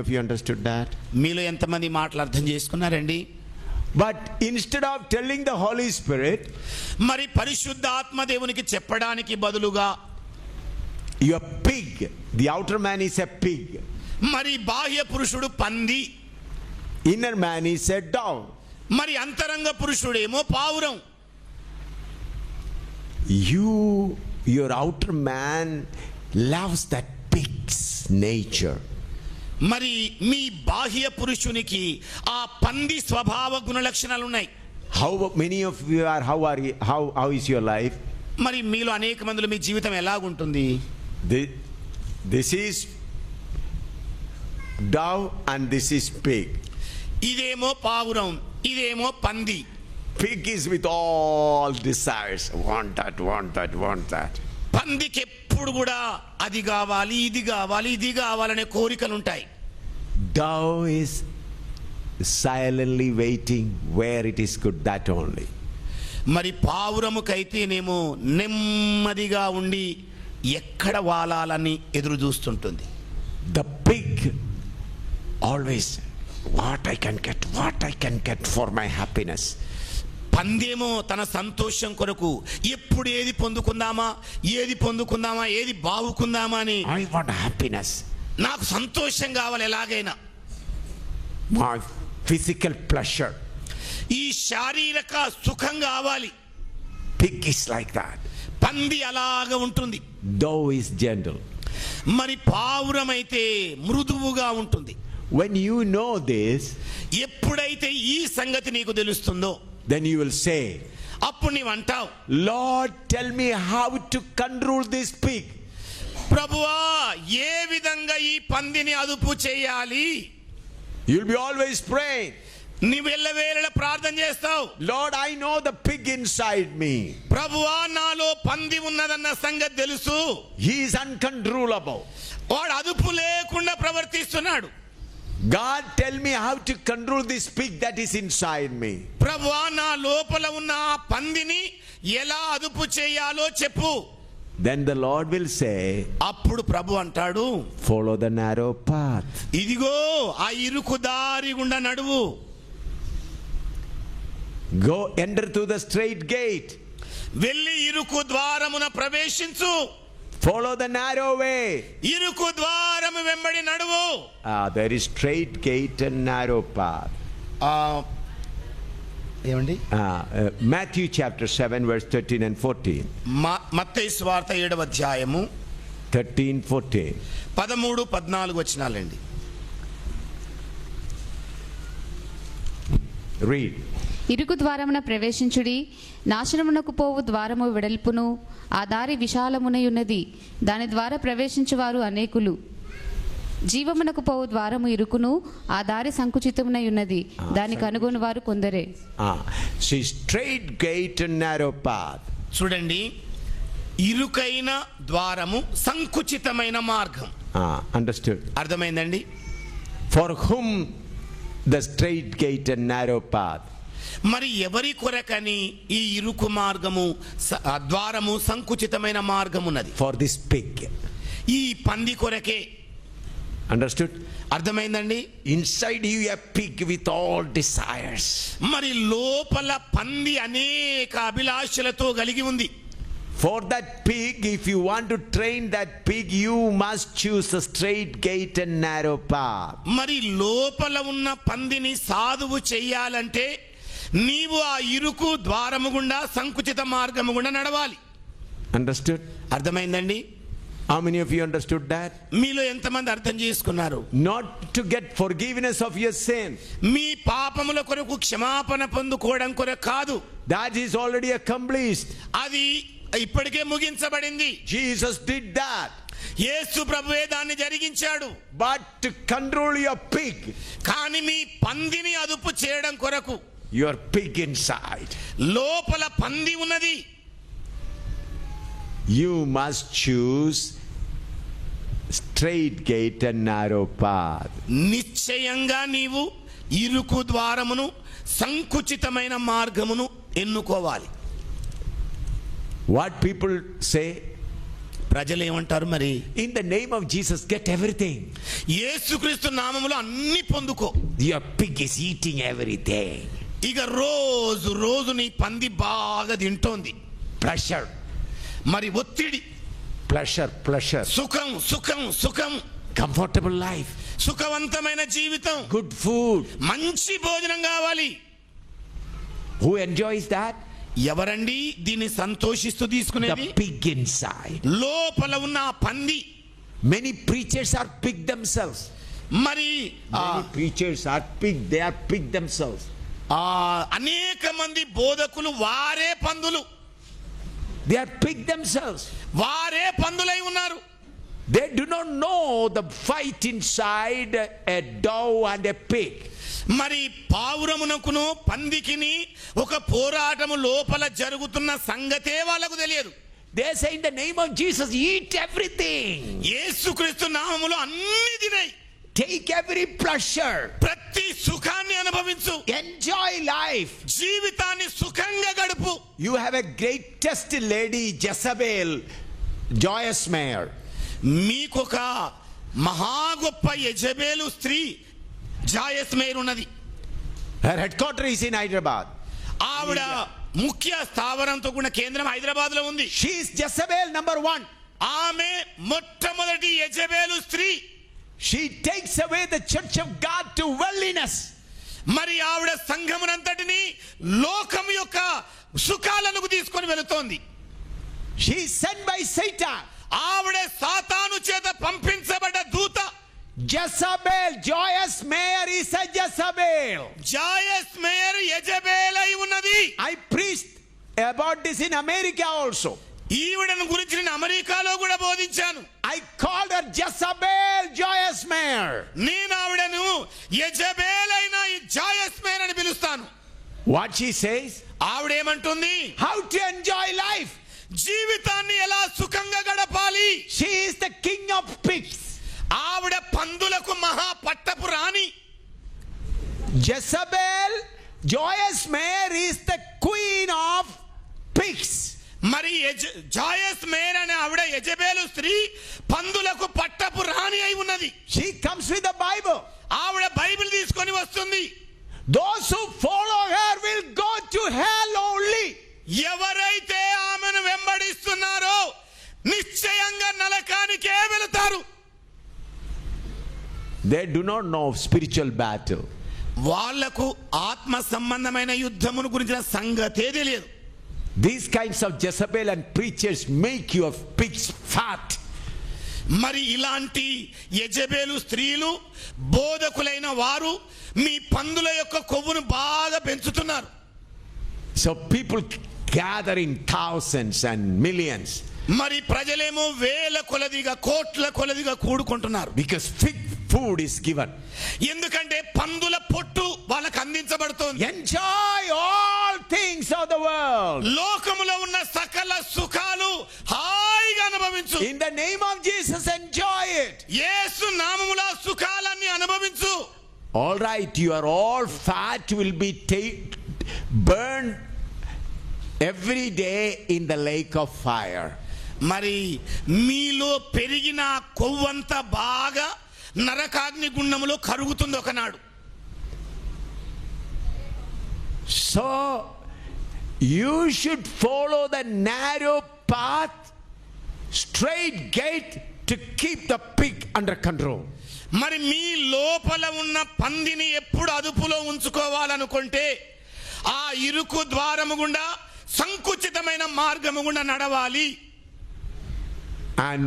of you understood that? మీలో ఎంతమంది మాటలు అర్థం చేసుకున్నారండి But instead of telling the Holy Spirit, మరి పరిశుద్ధ ఆత్మ దేవునికి చెప్పడానికి బదులుగా you're pig, the outer man is a pig, మరి బాహ్య పురుషుడు పంది inner man is a dog. మరి అంతరంగ పురుషుడేమో పావురం You, your outer man, loves that pig's nature. మరి మీ బాహ్య పురుషునికి ఆ పంది స్వభావ గుణ లక్షణాలు ఉన్నాయి how many of you are how are how how is your life మరి మీలో అనేక మందిలో మీ జీవితం ఎలాగుంటుంది? This is dove and this is pig ఇదేమో పావురం ఇదేమో పంది. Pig is with all desires want that want that want that పందికి ఎప్పుడు కూడా అది కావాలి ఇది కావాలి ఇది కావాలనే కోరికలు ఉంటాయి dove is silently waiting where it is good that only. మరి పావురముకైతేనేమో నెమ్మదిగా ఉండి ఎక్కడ వాలాలని ఎదురు చూస్తుంటుంది. The pig always what I can get what I can get for my happiness పందేమో తన సంతోషం కొరకు ఎప్పుడు ఏది పొందుకుందామా ఏది పొందుకుందామా ఏది బాగుకుందామా అని ఐ వాంట్ హ్యాపీనెస్ నాకు సంతోషం కావాలి ఎలాగైనా. మా ఫిజికల్ ప్లషర్ ఈ శారీరక సుఖం కావాలి. పిగ్ ఇస్ లైక్ దాట్ పంది అలాగ ఉంటుంది. దో ఇస్ జెంటల్ మరి పావురం అయితే మృదువుగా ఉంటుంది. వెన్ యూ నో దిస్ ఎప్పుడైతే ఈ సంగతి నీకు తెలుస్తుందో దెన్ యూ విల్ సే అప్పుడు నీవు అంటావు lord tell me how to control this pig ప్రభువా ఏ విధంగా ఈ పందిని అదుపు చేయాలి? యుల్ బి ఆల్వేస్ ప్రే నీ వెళ్ళ వేళ ప్రార్థన చేస్తావు. Lord I know the pig inside me ప్రభువా నాలో పంది ఉన్నదన్న సంగతి తెలుసు. హీఈస్ అబౌ వాడు అదుపు లేకుండా ప్రవర్తిస్తున్నాడు. God tell me how to control this pig that is inside me. ప్రభువా నా లోపల ఉన్న ఆ పందిని ఎలా అదుపు చేయాలో చెప్పు. Then the Lord will say, అప్పుడు ప్రభు అంటాడు Follow the narrow path. ఇదిగో ఆ ఇరుకు దారి గుండా నడువు Go enter through the straight gate. వెళ్ళి ఇరుకు ద్వారమున ప్రవేశించు Follow the narrow way. ఇరుకు ద్వారము వెంబడి నడువు Ah, there is straight gate and narrow path. ఏమండి Matthew chapter 7, verse 13 and 14. మత్తయి స్వార్థ ఏడవ అధ్యాయము 13, 14. పదమూడు పద్నాలుగు వచనాలండి Read. ఇరుకు ద్వారమున ప్రవేశించుడి నాశనమునకు పోవు ద్వారము వెడల్పును ఆ దారి విశాలమునై ఉన్నది దాని ద్వారా ప్రవేశించువారు అనేకులు జీవమునకు పోవు ద్వారము ఇరుకును ఆ దారి సంకుచితమునై ఉన్నది దానికి కనుగొని వారు కొందరే Ah, straight gate and narrow path. చూడండి ఇరుకైన ద్వారము సంకుచితమైన మార్గం Ah, understood. అర్థమైందండి For whom the straight gate and narrow path? మరి ఎవరి కొరకని ఈ ఇరుకు మార్గము ద్వారము సంకుచితమైన మార్గం ఉన్నది For this pig. ఈ పంది కొరకే Understood? అర్థమైందండి Inside you a pig with all desires. మరి లోపల పంది అనేక అభిలాషలతో కలిగి ఉంది For that pig, if you want to train that pig, you must choose a straight gate and narrow path. మరి లోపల ఉన్న పందిని సాధువు చెయ్యాలంటే నీవు ఆ ఇరుకు ద్వారము గుండా సంకుచిత మార్గము గుండా నడవాలి Understood? అర్థమైందండి How many of you understood that? మీలో ఎంతమంది అర్థం చేసుకున్నారు Not to get forgiveness of your sin. మీ పాపముల కొరకు క్షమాపణ పొందుకోవడం కొరకు కాదు That is already accomplished. అది ఇప్పటికే ముగించబడింది Jesus did that. యేసు ప్రభువే దాన్ని జరిగించాడు But to control your pig, కానీ మీ పందిని అదుపు చేయడం కొరకు your pig inside, లోపల పంది ఉన్నది you must choose straight gate and narrow path. నిశ్చయంగా నీవు ఇరుకు ద్వారమును సంకుచితమైన మార్గమును ఎన్నుకోవాలి What people say, ప్రజలు ఏమంటారు మరి In the name of Jesus, get everything. యేసుక్రీస్తు నామములో అన్ని పొందుకో Your pig is eating everything. ఇక రోజు రోజు నీ పంది బాగా తింటోంది Pleasure, మరి ఒత్తిడి. ప్లెషర్ ప్లెషర్ సుఖం సుఖం సుఖం. కంఫర్టబుల్ లైఫ్ సుఖవంతమైన జీవితం. గుడ్ ఫుడ్ మంచి భోజనం కావాలి. హూ ఎంజాయ్స్ దాట్ ఎవరండి దీన్ని సంతోషిస్తూ తీసుకునే పిగ్ ఇన్ సైడ్ లోపల ఉన్న పంది. Many preachers are pig themselves మరి preachers are pig they are pig themselves అనేక మంది బోధకులు వారే పందులు. They are pig themselves వారే పందులై ఉన్నారు. They do not know the fight inside a dove and a pig మరి పావురమునకును పందికిని ఒక పోరాటము లోపల జరుగుతున్న సంగతే వాళ్ళకు తెలియదు. They say in the name of Jesus eat everything యేసుక్రీస్తు నామములో అన్ని తినై. టేక్ ఎవ్రీ ప్రెషర్ ప్రతి సుఖాన్ని అనుభవించు. ఎంజాయ్ లైఫ్ జీవితాన్ని you have a greatest lady Jezebel Joyce Meyer మీకొక మహా గొప్ప యజబేలు స్త్రీ జాయస్ మేయర్ ఉన్నది. Her head quarter is in Hyderabad ఆవిడ ముఖ్య స్థావరంతో కూడిన కేంద్రం హైదరాబాద్లో ఉంది షీఈస్ జసబేల్ నంబర్ వన్ ఆమె మొట్టమొదటి యజబేలు స్త్రీ. She takes away the church of God to wilderness మరి ఆవిడ సంఘమునంతటిని లోకం యొక్క సుఖాలను తీసుకొని వెళుతోంది is sent by Satan. ఆవిడ సాతాను చేత పంపించబడ్డ దూత Jezebel, Joyous Mayer is a Jezebel. Joyce Meyer యజబేలై ఉన్నది I preached about this in America also. ఈవిడను గురించి నేను అమెరికాలో కూడా బోధించాను I called her Jezebel, Joyous Mayer. నేను ఆవిడను యజబేలైన ఈ జాయస్ మేయర్ అని పిలుస్తాను వాట్ షీ సేస్ ఆవిడ ఏమంటుంది హౌ టు ఎంజాయ్ లైఫ్ జీవితాన్ని ఎలా సుఖంగా గడపాలి? She is the king of pigs ఆవిడ పందులకు మహా పట్టపు రాణి. Jezebel Joyce Meyer is the queen of pigs మరి జాయస్ మేర్ అనే ఆవిడ యజబేలు స్త్రీ పందులకు పట్టపు రాణి. Do not know spiritual battle వాళ్ళకు ఆత్మ సంబంధమైన యుద్ధమును గురించిన సంగతే తెలియదు. These kinds of Jezebel and preachers make your pigs fat మరి ఇలాంటి యజబేలు స్త్రీలు బోధకులైన వారు మీ పందుల యొక్క కొవ్వును బాగా పెంచుతున్నారు. So people gathering thousands and millions మరి ప్రజలేమో వేల కొలదిగా కోట్ల కొలదిగా కూడుకుంటున్నారు. Because pig food is given ఎందుకంటే పందుల పొట్టు వాళ్ళకి అందించబడుతుంది. Enjoy all things of the world లోకములో ఉన్న సకల సుఖాలు హాయిగా అనుభవించు. In the name of Jesus enjoy it యేసు నామముల సుఖాలన్నీ అనుభవించు. All right you are all fat will be take burn every day in the lake of fire మరి మీలో పెరిగిన కొవ్వంతా బాగా నరకాగ్ని గుండములో కరుగుతుంది ఒకనాడు So you should follow the narrow path, straight gate to keep the pig under control. మరి మీ లోపల ఉన్న పందిని ఎప్పుడు అదుపులో ఉంచుకోవాలనుకుంటే ఆ ఇరుకు ద్వారము గుండా సంకుచితమైన మార్గము గుండా నడవాలి And